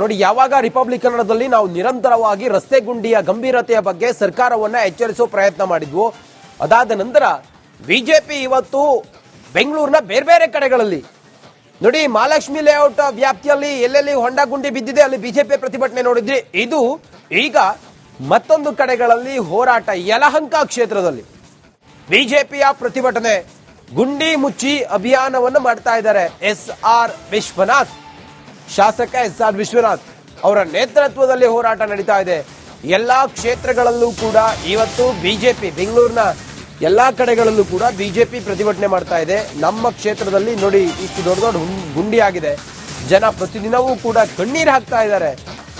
ನೋಡಿ, ಯಾವಾಗ ರಿಪಬ್ಲಿಕ್ ಕನ್ನಡದಲ್ಲಿ ನಾವು ನಿರಂತರವಾಗಿ ರಸ್ತೆ ಗುಂಡಿಯ ಗಂಭೀರತೆಯ ಬಗ್ಗೆ ಸರ್ಕಾರವನ್ನ ಎಚ್ಚರಿಸುವ ಪ್ರಯತ್ನ ಮಾಡಿದ್ವು, ಅದಾದ ನಂತರ ಬಿಜೆಪಿ ಇವತ್ತು ಬೆಂಗಳೂರಿನ ಬೇರೆ ಬೇರೆ ಕಡೆಗಳಲ್ಲಿ, ನೋಡಿ, ಮಹಾಲಕ್ಷ್ಮಿ ಲೇಔಟ್ ವ್ಯಾಪ್ತಿಯಲ್ಲಿ ಎಲ್ಲೆಲ್ಲಿ ಹೊಂಡ ಗುಂಡಿ ಬಿದ್ದಿದೆ ಅಲ್ಲಿ ಬಿಜೆಪಿ ಪ್ರತಿಭಟನೆ ನೋಡಿದ್ರಿ. ಇದು ಈಗ ಮತ್ತೊಂದು ಕಡೆಗಳಲ್ಲಿ ಹೋರಾಟ ಯಲಹಂಕ ಕ್ಷೇತ್ರದಲ್ಲಿ. ಬಿಜೆಪಿಯ ಪ್ರತಿಭಟನೆ ಗುಂಡಿ ಮುಚ್ಚಿ ಅಭಿಯಾನವನ್ನು ಮಾಡ್ತಾ ಇದ್ದಾರೆ ಎಸ್ ಆರ್ ವಿಶ್ವನಾಥ್. ಶಾಸಕ ಎಸ್ ಆರ್ ವಿಶ್ವನಾಥ್ ಅವರ ನೇತೃತ್ವದಲ್ಲಿ ಹೋರಾಟ ನಡೀತಾ ಇದೆ. ಎಲ್ಲಾ ಕ್ಷೇತ್ರಗಳಲ್ಲೂ ಕೂಡ ಇವತ್ತು ಬಿಜೆಪಿ, ಬೆಂಗಳೂರಿನ ಎಲ್ಲಾ ಕಡೆಗಳಲ್ಲೂ ಕೂಡ ಬಿಜೆಪಿ ಪ್ರತಿಭಟನೆ ಮಾಡ್ತಾ ಇದೆ. ನಮ್ಮ ಕ್ಷೇತ್ರದಲ್ಲಿ ನೋಡಿ ಇಷ್ಟು ದೊಡ್ಡ ದೊಡ್ಡ ಗುಂಡಿ ಆಗಿದೆ ಜನ ಪ್ರತಿದಿನವೂ ಕೂಡ ಕಣ್ಣೀರು ಹಾಕ್ತಾ ಇದ್ದಾರೆ.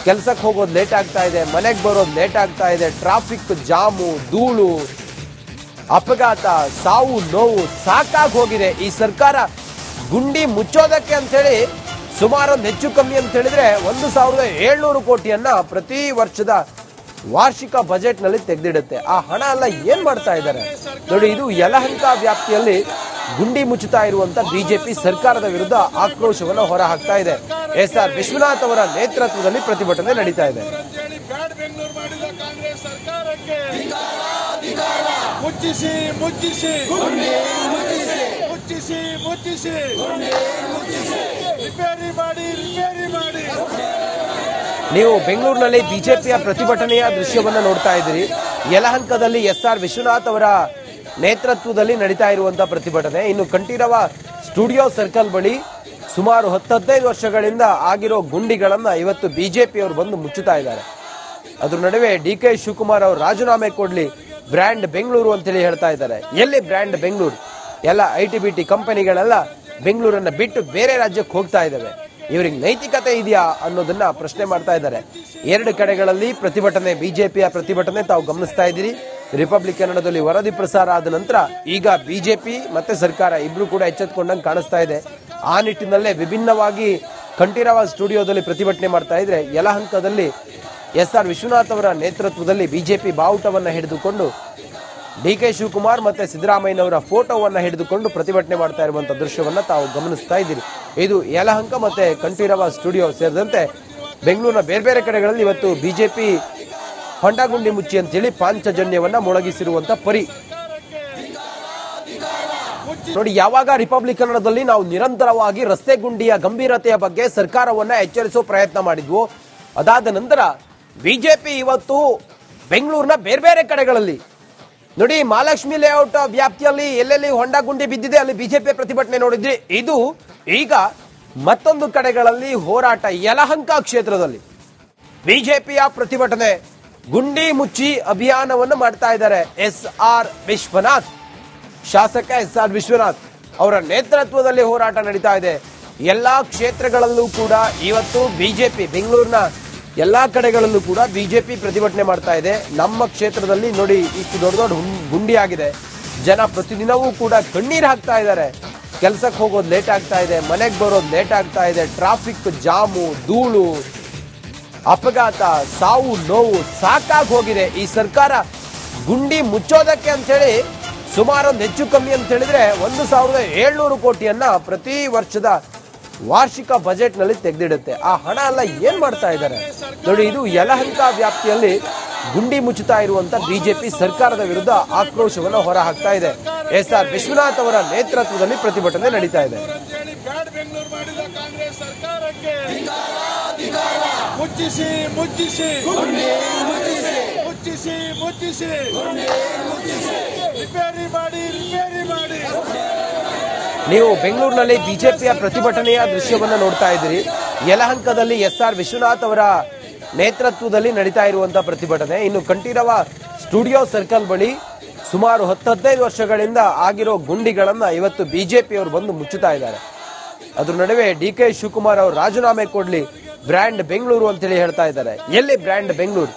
ಕೆಲ್ಸಕ್ಕೆ ಹೋಗೋದು ಲೇಟ್ ಆಗ್ತಾ ಇದೆ, ಮನೆಗೆ ಬರೋದು ಲೇಟ್ ಆಗ್ತಾ ಇದೆ, ಟ್ರಾಫಿಕ್ ಜಾಮು, ಧೂಳು, ಅಪಘಾತ, ಸಾವು, ನೋವು ಸಾಕಾಗಿ ಹೋಗಿದೆ. ಈ ಸರ್ಕಾರ ಗುಂಡಿ ಮುಚ್ಚೋದಕ್ಕೆ ಅಂತ ಹೇಳಿ ಸುಮಾರು ಒಂದು ಹೆಚ್ಚು ಕಮ್ಮಿ ಅಂತ ಹೇಳಿದ್ರೆ ಒಂದು ಸಾವಿರದ ಏಳ್ನೂರು ಕೋಟಿಯನ್ನ ಪ್ರತಿ ವರ್ಷದ ವಾರ್ಷಿಕ ಬಜೆಟ್ನಲ್ಲಿ ತೆಗೆದಿಡುತ್ತೆ. ಆ ಹಣ ಎಲ್ಲ ಏನ್ ಮಾಡ್ತಾ ಇದ್ದಾರೆ? ನೋಡಿ, ಇದು ಯಲಹಂಕ ವ್ಯಾಪ್ತಿಯಲ್ಲಿ ಗುಂಡಿ ಮುಚ್ಚುತ್ತಾ ಇರುವಂತ ಬಿಜೆಪಿ ಸರ್ಕಾರದ ವಿರುದ್ಧ ಆಕ್ರೋಶವನ್ನು ಹೊರ ಹಾಕ್ತಾ ಇದೆ. ಎಸ್ ಆರ್ ವಿಶ್ವನಾಥ್ ಅವರ ನೇತೃತ್ವದಲ್ಲಿ ಪ್ರತಿಭಟನೆ ನಡೀತಾ ಇದೆ. ಮುಚ್ಚಿಸಿ ಮುಚ್ಚಿಸಿ. ಮುಚ್ಚಿಸಿ ಮುಚ್ಚಿಸಿ ರಿಪೇರಿ ಮಾಡಿ ರಿಪೇರಿ ಮಾಡಿ. ನೀವು ಬೆಂಗಳೂರಿನಲ್ಲಿ ಬಿಜೆಪಿಯ ಪ್ರತಿಭಟನೆಯ ದೃಶ್ಯವನ್ನು ನೋಡ್ತಾ ಇದ್ದೀರಿ. ಯಲಹಂಕದಲ್ಲಿ ಎಸ್ ಆರ್ ವಿಶ್ವನಾಥ್ ಅವರ ನೇತೃತ್ವದಲ್ಲಿ ನಡೀತಾ ಇರುವಂತಹ ಪ್ರತಿಭಟನೆ. ಇನ್ನು ಕಂಠೀರವ ಸ್ಟುಡಿಯೋ ಸರ್ಕಲ್ ಬಳಿ ಸುಮಾರು ಹತ್ತು ಹದಿನೈದು ವರ್ಷಗಳಿಂದ ಆಗಿರೋ ಗುಂಡಿಗಳನ್ನ ಇವತ್ತು ಬಿಜೆಪಿಯವರು ಬಂದು ಮುಚ್ಚುತ್ತಾ ಇದ್ದಾರೆ. ಅದ್ರ ನಡುವೆ ಡಿ ಕೆ ಶಿವಕುಮಾರ್ ಅವರು ರಾಜೀನಾಮೆ ಕೊಡ್ಲಿ ಬ್ರ್ಯಾಂಡ್ ಬೆಂಗಳೂರು ಅಂತೇಳಿ ಹೇಳ್ತಾ ಇದ್ದಾರೆ. ಎಲ್ಲಿ ಬ್ರ್ಯಾಂಡ್ ಬೆಂಗಳೂರು? ಎಲ್ಲ ಐ ಟಿ ಬಿ ಟಿ ಕಂಪನಿಗಳೆಲ್ಲ ಬೆಂಗಳೂರನ್ನು ಬಿಟ್ಟು ಬೇರೆ ರಾಜ್ಯಕ್ಕೆ ಹೋಗ್ತಾ ಇದ್ದಾವೆ ಇವರಿಗೆ ನೈತಿಕತೆ ಇದೆಯಾ ಅನ್ನೋದನ್ನ ಪ್ರಶ್ನೆ ಮಾಡ್ತಾ ಇದ್ದಾರೆ. ಎರಡು ಕಡೆಗಳಲ್ಲಿ ಪ್ರತಿಭಟನೆ, ಬಿಜೆಪಿಯ ಪ್ರತಿಭಟನೆ ತಾವು ಗಮನಿಸ್ತಾ ಇದ್ದೀರಿ. ರಿಪಬ್ಲಿಕ್ ಕನ್ನಡದಲ್ಲಿ ವರದಿ ಪ್ರಸಾರ ಆದ ನಂತರ ಈಗ ಬಿಜೆಪಿ ಮತ್ತೆ ಸರ್ಕಾರ ಇಬ್ರು ಕೂಡ ಎಚ್ಚೆತ್ಕೊಂಡಂಗೆ ಕಾಣಿಸ್ತಾ ಇದೆ. ಆ ನಿಟ್ಟಿನಲ್ಲೇ ವಿಭಿನ್ನವಾಗಿ ಕಂಠೀರವ ಸ್ಟುಡಿಯೋದಲ್ಲಿ ಪ್ರತಿಭಟನೆ ಮಾಡ್ತಾ ಇದ್ರೆ ಯಲಹಂಕದಲ್ಲಿ ಎಸ್ ಆರ್ ವಿಶ್ವನಾಥ್ ಅವರ ನೇತೃತ್ವದಲ್ಲಿ ಬಿಜೆಪಿ ಬಾವುಟವನ್ನು ಹಿಡಿದುಕೊಂಡು ಡಿ ಕೆ ಶಿವಕುಮಾರ್ ಮತ್ತೆ ಸಿದ್ದರಾಮಯ್ಯನವರ ಫೋಟೋವನ್ನು ಹಿಡಿದುಕೊಂಡು ಪ್ರತಿಭಟನೆ ಮಾಡ್ತಾ ಇರುವಂಥ ದೃಶ್ಯವನ್ನು ತಾವು ಗಮನಿಸ್ತಾ ಇದ್ದೀರಿ. ಇದು ಯಲಹಂಕ ಮತ್ತೆ ಕಂಠೀರವ ಸ್ಟುಡಿಯೋ ಸೇರಿದಂತೆ ಬೆಂಗಳೂರಿನ ಬೇರೆ ಬೇರೆ ಕಡೆಗಳಲ್ಲಿ ಇವತ್ತು ಬಿಜೆಪಿ ಹೊಂಡಗುಂಡಿ ಮುಚ್ಚಿ ಅಂತೇಳಿ ಪಾಂಚಜನ್ಯವನ್ನು ಮೊಳಗಿಸಿರುವಂತ ಪರಿ. ನೋಡಿ, ಯಾವಾಗ ರಿಪಬ್ಲಿಕ್ ಕನ್ನಡದಲ್ಲಿ ನಾವು ನಿರಂತರವಾಗಿ ರಸ್ತೆ ಗುಂಡಿಯ ಗಂಭೀರತೆಯ ಬಗ್ಗೆ ಸರ್ಕಾರವನ್ನ ಎಚ್ಚರಿಸುವ ಪ್ರಯತ್ನ ಮಾಡಿದ್ವು, ಅದಾದ ನಂತರ ಬಿಜೆಪಿ ಇವತ್ತು ಬೆಂಗಳೂರಿನ ಬೇರೆ ಬೇರೆ ಕಡೆಗಳಲ್ಲಿ ನೋಡಿ, ಮಹಾಲಕ್ಷ್ಮಿ ಲೇಔಟ್ ವ್ಯಾಪ್ತಿಯಲ್ಲಿ ಎಲ್ಲೆಲ್ಲಿ ಹೊಂಡ ಗುಂಡಿ ಬಿದ್ದಿದೆ ಅಲ್ಲಿ ಬಿಜೆಪಿ ಪ್ರತಿಭಟನೆ ನೋಡಿದ್ರಿ. ಇದು ಈಗ ಮತ್ತೊಂದು ಕಡೆಗಳಲ್ಲಿ ಹೋರಾಟ ಯಲಹಂಕ ಕ್ಷೇತ್ರದಲ್ಲಿ. ಬಿಜೆಪಿಯ ಪ್ರತಿಭಟನೆ ಗುಂಡಿ ಮುಚ್ಚಿ ಅಭಿಯಾನವನ್ನು ಮಾಡ್ತಾ ಇದ್ದಾರೆ ಎಸ್ ಆರ್ ವಿಶ್ವನಾಥ್. ಶಾಸಕ ಎಸ್ ಆರ್ ವಿಶ್ವನಾಥ್ ಅವರ ನೇತೃತ್ವದಲ್ಲಿ ಹೋರಾಟ ನಡೀತಾ ಇದೆ. ಎಲ್ಲಾ ಕ್ಷೇತ್ರಗಳಲ್ಲೂ ಕೂಡ ಇವತ್ತು ಬಿಜೆಪಿ ಬೆಂಗಳೂರಿನ ಎಲ್ಲಾ ಕಡೆಗಳಲ್ಲೂ ಕೂಡ ಬಿಜೆಪಿ ಪ್ರತಿಭಟನೆ ಮಾಡ್ತಾ ಇದೆ. ನಮ್ಮ ಕ್ಷೇತ್ರದಲ್ಲಿ ನೋಡಿ ಇಷ್ಟು ದೊಡ್ಡ ದೊಡ್ಡ ಗುಂಡಿ ಆಗಿದೆ ಜನ ಪ್ರತಿದಿನವೂ ಕೂಡ ಕಣ್ಣೀರು ಹಾಕ್ತಾ ಇದ್ದಾರೆ. ಕೆಲ್ಸಕ್ಕೆ ಹೋಗೋದು ಲೇಟ್ ಆಗ್ತಾ ಇದೆ, ಮನೆಗೆ ಬರೋದು ಲೇಟ್ ಆಗ್ತಾ ಇದೆ, ಟ್ರಾಫಿಕ್ ಜಾಮು, ಧೂಳು, ಅಪಘಾತ, ಸಾವು, ನೋವು ಸಾಕಾಗಿ ಹೋಗಿದೆ. ಈ ಸರ್ಕಾರ ಗುಂಡಿ ಮುಚ್ಚೋದಕ್ಕೆ ಅಂತ ಸುಮಾರೊಂದು ಹೆಚ್ಚು ಕಮ್ಮಿ ಅಂತ ಹೇಳಿದ್ರೆ ಒಂದು ಸಾವಿರದ ಏಳ್ನೂರು ಕೋಟಿಯನ್ನ ಪ್ರತಿ ವರ್ಷದ ವಾರ್ಷಿಕ ಬಜೆಟ್ನಲ್ಲಿ ತೆಗೆದಿಡುತ್ತೆ. ಆ ಹಣ ಎಲ್ಲ ಏನ್ ಮಾಡ್ತಾ ಇದ್ದಾರೆ? ನೋಡಿ, ಇದು ಯಲಹಂಕ ವ್ಯಾಪ್ತಿಯಲ್ಲಿ ಗುಂಡಿ ಮುಚ್ಚುತ್ತಾ ಇರುವಂತ ಬಿಜೆಪಿ ಸರ್ಕಾರದ ವಿರುದ್ಧ ಆಕ್ರೋಶವನ್ನು ಹೊರ ಹಾಕ್ತಾ ಇದೆ. ಎಸ್ ಆರ್ ವಿಶ್ವನಾಥ್ ಅವರ ನೇತೃತ್ವದಲ್ಲಿ ಪ್ರತಿಭಟನೆ ನಡೀತಾ ಇದೆ. ಮುಚ್ಚಿಸಿ ರಿಪೇರಿ ಮಾಡಿ ರಿಪೇರಿ ನೀವು ಬೆಂಗಳೂರಿನಲ್ಲಿ ಬಿಜೆಪಿಯ ಪ್ರತಿಭಟನೆಯ ದೃಶ್ಯವನ್ನು ನೋಡ್ತಾ ಇದ್ದೀರಿ. ಯಲಹಂಕದಲ್ಲಿ ಎಸ್ ಆರ್ ವಿಶ್ವನಾಥ್ ಅವರ ನೇತೃತ್ವದಲ್ಲಿ ನಡೀತಾ ಇರುವಂತಹ ಪ್ರತಿಭಟನೆ. ಇನ್ನು ಕಂಠೀರವ ಸ್ಟುಡಿಯೋ ಸರ್ಕಲ್ ಬಳಿ ಸುಮಾರು ಹತ್ತು ಹದಿನೈದು ವರ್ಷಗಳಿಂದ ಆಗಿರೋ ಗುಂಡಿಗಳನ್ನ ಇವತ್ತು ಬಿಜೆಪಿಯವರು ಬಂದು ಮುಚ್ಚುತ್ತಾ ಇದ್ದಾರೆ. ಅದ್ರ ನಡುವೆ ಡಿ ಕೆ ಶಿವಕುಮಾರ್ ಅವರು ರಾಜೀನಾಮೆ ಕೊಡ್ಲಿ ಬ್ರ್ಯಾಂಡ್ ಬೆಂಗಳೂರು ಅಂತೇಳಿ ಹೇಳ್ತಾ ಇದ್ದಾರೆ. ಎಲ್ಲಿ ಬ್ರ್ಯಾಂಡ್ ಬೆಂಗಳೂರು?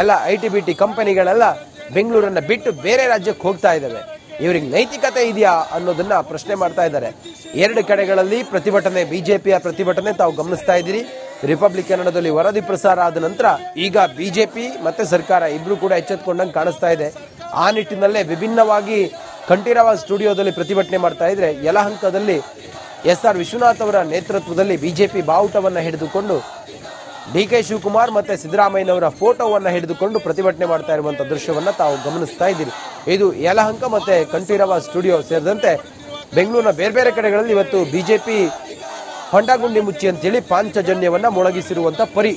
ಎಲ್ಲ ಐ ಟಿ ಬಿ ಟಿ ಕಂಪನಿಗಳೆಲ್ಲ ಬೆಂಗಳೂರನ್ನ ಬಿಟ್ಟು ಬೇರೆ ರಾಜ್ಯಕ್ಕೆ ಹೋಗ್ತಾ ಇದ್ದಾವೆ. ಇವರಿಗೆ ನೈತಿಕತೆ ಇದೆಯಾ ಅನ್ನೋದನ್ನ ಪ್ರಶ್ನೆ ಮಾಡ್ತಾ ಇದ್ದಾರೆ. ಎರಡು ಕಡೆಗಳಲ್ಲಿ ಪ್ರತಿಭಟನೆ, ಬಿಜೆಪಿಯ ಪ್ರತಿಭಟನೆ ತಾವು ಗಮನಿಸ್ತಾ ಇದ್ದೀರಿ. ರಿಪಬ್ಲಿಕ್ ಕನ್ನಡದಲ್ಲಿ ವರದಿ ಪ್ರಸಾರ ಆದ ನಂತರ ಈಗ ಬಿಜೆಪಿ ಮತ್ತೆ ಸರ್ಕಾರ ಇಬ್ರು ಕೂಡ ಎಚ್ಚೆತ್ಕೊಂಡಂಗೆ ಕಾಣಿಸ್ತಾ ಇದೆ. ಆ ನಿಟ್ಟಿನಲ್ಲೇ ವಿಭಿನ್ನವಾಗಿ ಕಂಠೀರವ ಸ್ಟುಡಿಯೋದಲ್ಲಿ ಪ್ರತಿಭಟನೆ ಮಾಡ್ತಾ ಇದ್ರೆ ಯಲಹಂಕದಲ್ಲಿ ಎಸ್ ಆರ್ ವಿಶ್ವನಾಥ್ ಅವರ ನೇತೃತ್ವದಲ್ಲಿ ಬಿಜೆಪಿ ಬಾವುಟವನ್ನ ಹಿಡಿದುಕೊಂಡು ಡಿ ಕೆ ಶಿವಕುಮಾರ್ ಮತ್ತೆ ಸಿದ್ದರಾಮಯ್ಯನವರ ಫೋಟೋವನ್ನು ಹಿಡಿದುಕೊಂಡು ಪ್ರತಿಭಟನೆ ಮಾಡ್ತಾ ಇರುವಂತಹ ದೃಶ್ಯವನ್ನ ತಾವು ಗಮನಿಸ್ತಾ ಇದ್ದೀರಿ. ಇದು ಯಲಹಂಕ ಮತ್ತೆ ಕಂಠೀರವ ಸ್ಟುಡಿಯೋ ಸೇರಿದಂತೆ ಬೆಂಗಳೂರಿನ ಬೇರೆ ಬೇರೆ ಕಡೆಗಳಲ್ಲಿ ಇವತ್ತು ಬಿಜೆಪಿ ಹೊಂಡಗುಂಡಿ ಮುಚ್ಚಿ ಅಂತೇಳಿ ಪಾಂಚಜನ್ಯವನ್ನ ಮೊಳಗಿಸಿರುವಂತ ಪರಿ.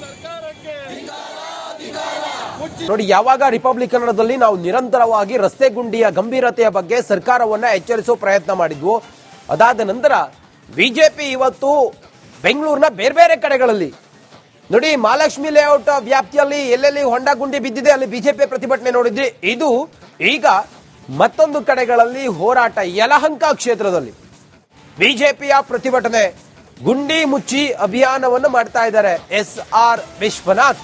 ನೋಡಿ, ಯಾವಾಗ ರಿಪಬ್ಲಿಕ್ ಕನ್ನಡದಲ್ಲಿ ನಾವು ನಿರಂತರವಾಗಿ ರಸ್ತೆ ಗುಂಡಿಯ ಗಂಭೀರತೆಯ ಬಗ್ಗೆ ಸರ್ಕಾರವನ್ನ ಎಚ್ಚರಿಸೋ ಪ್ರಯತ್ನ ಮಾಡಿದ್ವು, ಅದಾದ ನಂತರ ಬಿಜೆಪಿ ಇವತ್ತು ಬೆಂಗಳೂರಿನ ಬೇರೆ ಬೇರೆ ಕಡೆಗಳಲ್ಲಿ. ನೋಡಿ, ಮಹಾಲಕ್ಷ್ಮಿ ಲೇಔಟ್ ವ್ಯಾಪ್ತಿಯಲ್ಲಿ ಎಲ್ಲೆಲ್ಲಿ ಹೊಂಡಗುಂಡಿ ಬಿದ್ದಿದೆ, ಅಲ್ಲಿ ಬಿಜೆಪಿ ಪ್ರತಿಭಟನೆ ನೋಡಿದ್ರಿ. ಇದು ಈಗ ಮತ್ತೊಂದು ಕಡೆಗಳಲ್ಲಿ ಹೋರಾಟ ಯಲಹಂಕ ಕ್ಷೇತ್ರದಲ್ಲಿ. ಬಿಜೆಪಿಯ ಪ್ರತಿಭಟನೆ ಗುಂಡಿ ಮುಚ್ಚಿ ಅಭಿಯಾನವನ್ನು ಮಾಡ್ತಾ ಇದ್ದಾರೆ ಎಸ್ ಆರ್ ವಿಶ್ವನಾಥ್.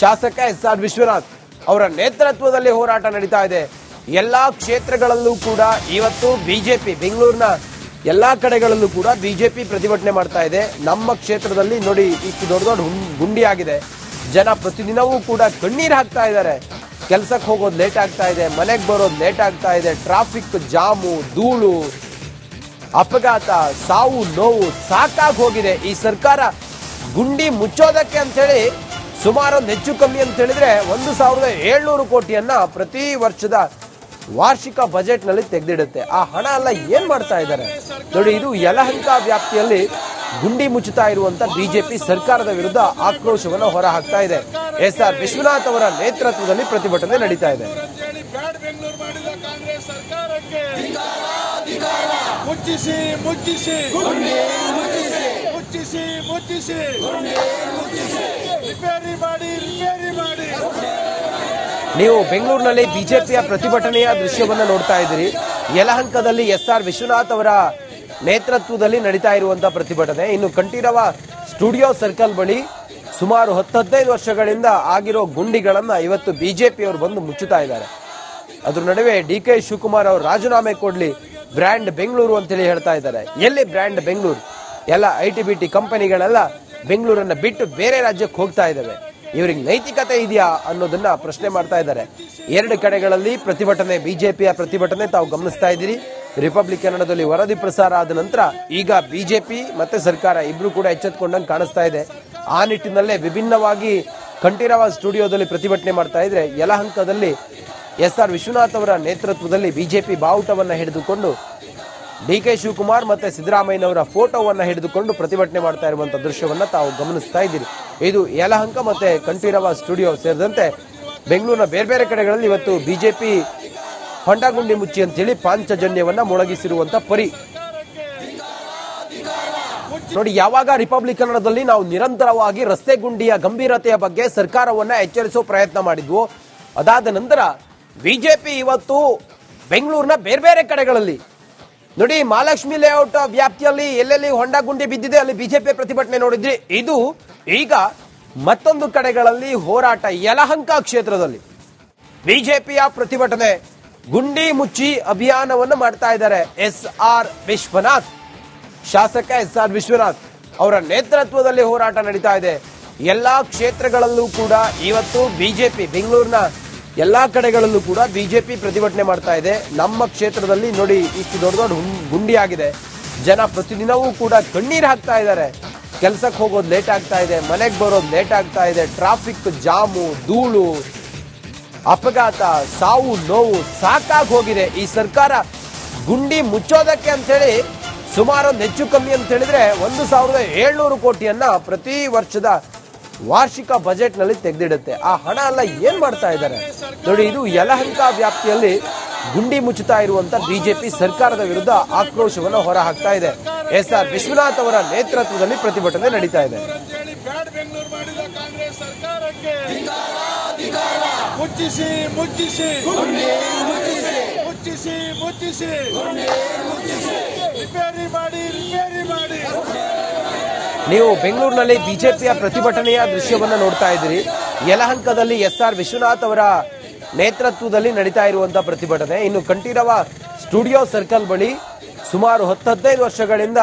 ಶಾಸಕ ಎಸ್ ಆರ್ ವಿಶ್ವನಾಥ್ ಅವರ ನೇತೃತ್ವದಲ್ಲಿ ಹೋರಾಟ ನಡೀತಾ ಇದೆ. ಎಲ್ಲಾ ಕ್ಷೇತ್ರಗಳಲ್ಲೂ ಕೂಡ ಇವತ್ತು ಬಿಜೆಪಿ, ಬೆಂಗಳೂರಿನ ಎಲ್ಲಾ ಕಡೆಗಳಲ್ಲೂ ಕೂಡ ಬಿಜೆಪಿ ಪ್ರತಿಭಟನೆ ಮಾಡ್ತಾ ಇದೆ. ನಮ್ಮ ಕ್ಷೇತ್ರದಲ್ಲಿ ನೋಡಿ, ಇಷ್ಟು ದೊಡ್ಡ ದೊಡ್ಡ ಗುಂಡಿಯಾಗಿದೆ. ಜನ ಪ್ರತಿದಿನವೂ ಕೂಡ ಕಣ್ಣೀರು ಹಾಕ್ತಾ ಇದ್ದಾರೆ. ಕೆಲ್ಸಕ್ಕೆ ಹೋಗೋದು ಲೇಟ್ ಆಗ್ತಾ ಇದೆ, ಮನೆಗೆ ಬರೋದು ಲೇಟ್ ಆಗ್ತಾ ಇದೆ ಟ್ರಾಫಿಕ್ ಜಾಮು, ಧೂಳು, ಅಪಘಾತ, ಸಾವು, ನೋವು ಸಾಕಾಗಿ ಹೋಗಿದೆ. ಈ ಸರ್ಕಾರ ಗುಂಡಿ ಮುಚ್ಚೋದಕ್ಕೆ ಅಂತೇಳಿ ಸುಮಾರು ಹೆಚ್ಚು ಕಮ್ಮಿ ಅಂತ ಹೇಳಿದ್ರೆ ಒಂದು ಸಾವಿರದ ಏಳ್ನೂರು ಕೋಟಿಯನ್ನ ಪ್ರತಿ ವರ್ಷದ ವಾರ್ಷಿಕ ಬಜೆಟ್ನಲ್ಲಿ ತೆಗೆದಿಡುತ್ತೆ. ಆ ಹಣ ಎಲ್ಲ ಏನ್ ಮಾಡ್ತಾ ಇದ್ದಾರೆ? ನೋಡಿ, ಇದು ಯಲಹಂಕ ವ್ಯಾಪ್ತಿಯಲ್ಲಿ ಗುಂಡಿ ಮುಚ್ಚುತ್ತಾ ಇರುವಂತ ಬಿಜೆಪಿ ಸರ್ಕಾರದ ವಿರುದ್ಧ ಆಕ್ರೋಶವನ್ನು ಹೊರ ಹಾಕ್ತಾ ಇದೆ. ಎಸ್ ಆರ್ ವಿಶ್ವನಾಥ್ ಅವರ ನೇತೃತ್ವದಲ್ಲಿ ಪ್ರತಿಭಟನೆ ನಡೀತಾ ಇದೆ. ಮುಚ್ಚಿಸಿ ಮುಚ್ಚಿಸಿ. ಮುಚ್ಚಿಸಿ ಮುಚ್ಚಿಸಿ. ರಿಪೇರಿ ಮಾಡಿ ರಿಪೇರಿ ಮಾಡಿ. ನೀವು ಬೆಂಗಳೂರಿನಲ್ಲಿ ಬಿಜೆಪಿಯ ಪ್ರತಿಭಟನೆಯ ದೃಶ್ಯವನ್ನು ನೋಡ್ತಾ ಇದ್ದೀರಿ. ಯಲಹಂಕದಲ್ಲಿ ಎಸ್ ಆರ್ ವಿಶ್ವನಾಥ್ ಅವರ ನೇತೃತ್ವದಲ್ಲಿ ನಡೀತಾ ಇರುವಂತಹ ಪ್ರತಿಭಟನೆ. ಇನ್ನು ಕಂಠೀರವ ಸ್ಟುಡಿಯೋ ಸರ್ಕಲ್ ಬಳಿ ಸುಮಾರು ಹತ್ತು ಹದಿನೈದು ವರ್ಷಗಳಿಂದ ಆಗಿರೋ ಗುಂಡಿಗಳನ್ನ ಇವತ್ತು ಬಿಜೆಪಿಯವರು ಬಂದು ಮುಚ್ಚುತ್ತಾ ಇದ್ದಾರೆ. ಅದ್ರ ನಡುವೆ ಡಿ ಕೆ ಶಿವಕುಮಾರ್ ಅವರು ರಾಜೀನಾಮೆ ಕೊಡ್ಲಿ ಬ್ರ್ಯಾಂಡ್ ಬೆಂಗಳೂರು ಅಂತೇಳಿ ಹೇಳ್ತಾ ಇದ್ದಾರೆ. ಎಲ್ಲಿ ಬ್ರ್ಯಾಂಡ್ ಬೆಂಗಳೂರು? ಎಲ್ಲ ಐ ಟಿ ಬಿ ಟಿ ಕಂಪನಿಗಳೆಲ್ಲ ಬೆಂಗಳೂರನ್ನ ಬಿಟ್ಟು ಬೇರೆ ರಾಜ್ಯಕ್ಕೆ ಹೋಗ್ತಾ ಇದ್ದಾವೆ. ಇವರಿಗೆ ನೈತಿಕತೆ ಇದೆಯಾ ಅನ್ನೋದನ್ನ ಪ್ರಶ್ನೆ ಮಾಡ್ತಾ ಇದ್ದಾರೆ. ಎರಡು ಕಡೆಗಳಲ್ಲಿ ಪ್ರತಿಭಟನೆ, ಬಿಜೆಪಿಯ ಪ್ರತಿಭಟನೆ ತಾವು ಗಮನಿಸ್ತಾ ಇದ್ದೀರಿ. ರಿಪಬ್ಲಿಕ್ ಕನ್ನಡದಲ್ಲಿ ವರದಿ ಪ್ರಸಾರ ಆದ ನಂತರ ಈಗ ಬಿಜೆಪಿ ಮತ್ತೆ ಸರ್ಕಾರ ಇಬ್ರು ಕೂಡ ಎಚ್ಚೆತ್ಕೊಂಡಂಗೆ ಕಾಣಿಸ್ತಾ ಇದೆ. ಆ ನಿಟ್ಟಿನಲ್ಲೇ ವಿಭಿನ್ನವಾಗಿ ಕಂಠೀರವ ಸ್ಟುಡಿಯೋದಲ್ಲಿ ಪ್ರತಿಭಟನೆ ಮಾಡ್ತಾ ಇದ್ರೆ ಯಲಹಂಕದಲ್ಲಿ ಎಸ್ ಆರ್ ವಿಶ್ವನಾಥ್ ಅವರ ನೇತೃತ್ವದಲ್ಲಿ ಬಿಜೆಪಿ ಬಾವುಟವನ್ನು ಹಿಡಿದುಕೊಂಡು ಡಿ ಕೆ ಶಿವಕುಮಾರ್ ಮತ್ತೆ ಸಿದ್ದರಾಮಯ್ಯನವರ ಫೋಟೋವನ್ನು ಹಿಡಿದುಕೊಂಡು ಪ್ರತಿಭಟನೆ ಮಾಡ್ತಾ ಇರುವಂಥ ದೃಶ್ಯವನ್ನು ತಾವು ಗಮನಿಸ್ತಾ ಇದ್ದೀರಿ. ಇದು ಯಲಹಂಕ ಮತ್ತೆ ಕಂಠೀರವ ಸ್ಟುಡಿಯೋ ಸೇರಿದಂತೆ ಬೆಂಗಳೂರಿನ ಬೇರೆ ಬೇರೆ ಕಡೆಗಳಲ್ಲಿ ಇವತ್ತು ಬಿಜೆಪಿ ಹೊಂಡಗುಂಡಿ ಮುಚ್ಚಿ ಅಂತೇಳಿ ಪಾಂಚಜನ್ಯವನ್ನು ಮೊಳಗಿಸಿರುವಂಥ ಪರಿ. ನೋಡಿ, ಯಾವಾಗ ರಿಪಬ್ಲಿಕ್ ಕನ್ನಡದಲ್ಲಿ ನಾವು ನಿರಂತರವಾಗಿ ರಸ್ತೆ ಗುಂಡಿಯ ಗಂಭೀರತೆಯ ಬಗ್ಗೆ ಸರ್ಕಾರವನ್ನ ಎಚ್ಚರಿಸೋ ಪ್ರಯತ್ನ ಮಾಡಿದ್ವು. ಅದಾದ ನಂತರ ಬಿಜೆಪಿ ಇವತ್ತು ಬೆಂಗಳೂರಿನ ಬೇರೆ ಬೇರೆ ಕಡೆಗಳಲ್ಲಿ. ನೋಡಿ, ಮಹಾಲಕ್ಷ್ಮಿ ಲೇಔಟ್ ವ್ಯಾಪ್ತಿಯಲ್ಲಿ ಎಲ್ಲೆಲ್ಲಿ ಹೊಂಡ ಗುಂಡಿ ಬಿದ್ದಿದೆ, ಅಲ್ಲಿ ಬಿಜೆಪಿ ಪ್ರತಿಭಟನೆ ನೋಡಿದ್ರಿ. ಇದು ಈಗ ಮತ್ತೊಂದು ಕಡೆಗಳಲ್ಲಿ ಹೋರಾಟ ಯಲಹಂಕ ಕ್ಷೇತ್ರದಲ್ಲಿ. ಬಿಜೆಪಿಯ ಪ್ರತಿಭಟನೆ ಗುಂಡಿ ಮುಚ್ಚಿ ಅಭಿಯಾನವನ್ನು ಮಾಡ್ತಾ ಇದ್ದಾರೆ ಎಸ್ ಆರ್ ವಿಶ್ವನಾಥ್. ಶಾಸಕ ಎಸ್ ಆರ್ ವಿಶ್ವನಾಥ್ ಅವರ ನೇತೃತ್ವದಲ್ಲಿ ಹೋರಾಟ ನಡೀತಾ ಇದೆ. ಎಲ್ಲಾ ಕ್ಷೇತ್ರಗಳಲ್ಲೂ ಕೂಡ ಇವತ್ತು ಬಿಜೆಪಿ, ಬೆಂಗಳೂರಿನ ಎಲ್ಲಾ ಕಡೆಗಳಲ್ಲೂ ಕೂಡ ಬಿಜೆಪಿ ಪ್ರತಿಭಟನೆ ಮಾಡ್ತಾ ಇದೆ. ನಮ್ಮ ಕ್ಷೇತ್ರದಲ್ಲಿ ನೋಡಿ, ಇಷ್ಟು ದೊಡ್ಡ ದೊಡ್ಡ ಗುಂಡಿಯಾಗಿದೆ. ಜನ ಪ್ರತಿದಿನವೂ ಕೂಡ ಕಣ್ಣೀರು ಹಾಕ್ತಾ ಇದ್ದಾರೆ. ಕೆಲ್ಸಕ್ಕೆ ಹೋಗೋದು ಲೇಟ್ ಆಗ್ತಾ ಇದೆ, ಮನೆಗೆ ಬರೋದು ಲೇಟ್ ಆಗ್ತಾ ಇದೆ, ಟ್ರಾಫಿಕ್ ಜಾಮು, ಧೂಳು, ಅಪಘಾತ, ಸಾವು, ನೋವು ಸಾಕಾಗಿ ಹೋಗಿದೆ. ಈ ಸರ್ಕಾರ ಗುಂಡಿ ಮುಚ್ಚೋದಕ್ಕೆ ಅಂತೇಳಿ ಸುಮಾರು ಒಂದು ಹೆಚ್ಚು ಕಮ್ಮಿ ಅಂತ ಹೇಳಿದ್ರೆ ಒಂದು ಸಾವಿರದ ಏಳ್ನೂರು ಕೋಟಿಯನ್ನ ಪ್ರತಿ ವರ್ಷದ ವಾರ್ಷಿಕ ಬಜೆಟ್ನಲ್ಲಿ ತೆಗೆದಿಡುತ್ತೆ ಆ ಹಣ ಎಲ್ಲ ಏನ್ ಮಾಡ್ತಾ ಇದ್ದಾರೆ ನೋಡಿ ಇದು ಯಲಹಂಕ ವ್ಯಾಪ್ತಿಯಲ್ಲಿ ಗುಂಡಿ ಮುಚ್ಚುತ್ತಾ ಇರುವಂತ ಬಿಜೆಪಿ ಸರ್ಕಾರದ ವಿರುದ್ಧ ಆಕ್ರೋಶವನ್ನು ಹೊರ ಹಾಕ್ತಾ ಇದೆ ಎಸ್ ಆರ್ ವಿಶ್ವನಾಥ್ ಅವರ ನೇತೃತ್ವದಲ್ಲಿ ಪ್ರತಿಭಟನೆ ನಡೀತಾ ಇದೆ ಮುಚ್ಚಿಸಿ ಮುಚ್ಚಿಸಿ ಮುಚ್ಚಿಸಿ ಮುಚ್ಚಿಸಿ ನೀವು ಬೆಂಗಳೂರಿನಲ್ಲಿ ಬಿಜೆಪಿಯ ಪ್ರತಿಭಟನೆಯ ದೃಶ್ಯವನ್ನು ನೋಡ್ತಾ ಇದ್ದೀರಿ. ಯಲಹಂಕದಲ್ಲಿ ಎಸ್ ಆರ್ ವಿಶ್ವನಾಥ್ ಅವರ ನೇತೃತ್ವದಲ್ಲಿ ನಡೀತಾ ಇರುವಂತಹ ಪ್ರತಿಭಟನೆ. ಇನ್ನು ಕಂಠೀರವ ಸ್ಟುಡಿಯೋ ಸರ್ಕಲ್ ಬಳಿ ಸುಮಾರು ಹತ್ತು ಹದಿನೈದು ವರ್ಷಗಳಿಂದ